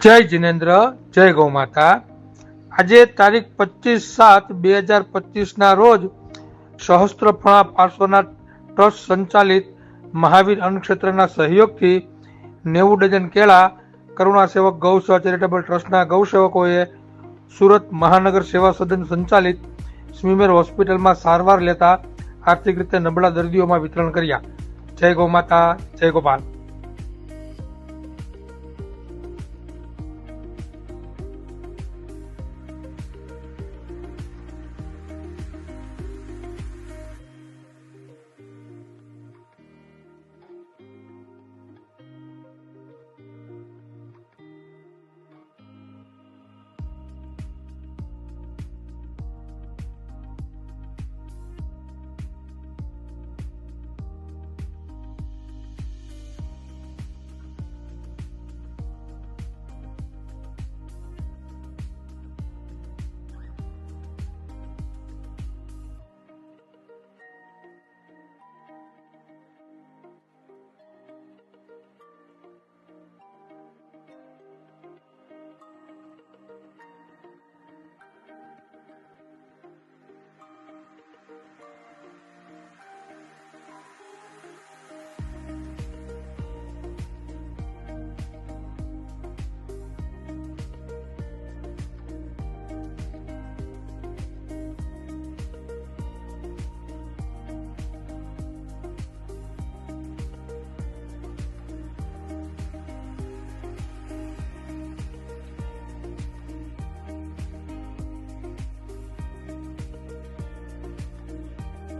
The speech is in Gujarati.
જય જિનેન્દ્ર, જય ગૌ માતા આજે તારીખ પચીસ સાત બે હજાર પચીસના રોજ સહસ્ત્રફળા પાર્શ્વનાથ ટ્રસ્ટ સંચાલિત મહાવીર અન્નક્ષેત્રના સહયોગથી નેવું ડઝન કેળા કરુણા સેવક ગૌસેવા ચેરિટેબલ ટ્રસ્ટના ગૌસેવકોએ સુરત મહાનગર સેવા સદન સંચાલિત સ્મીમેર હોસ્પિટલમાં સારવાર લેતા આર્થિક રીતે નબળા દર્દીઓમાં વિતરણ કર્યા. જય ગૌ માતા જય ગોપાલ.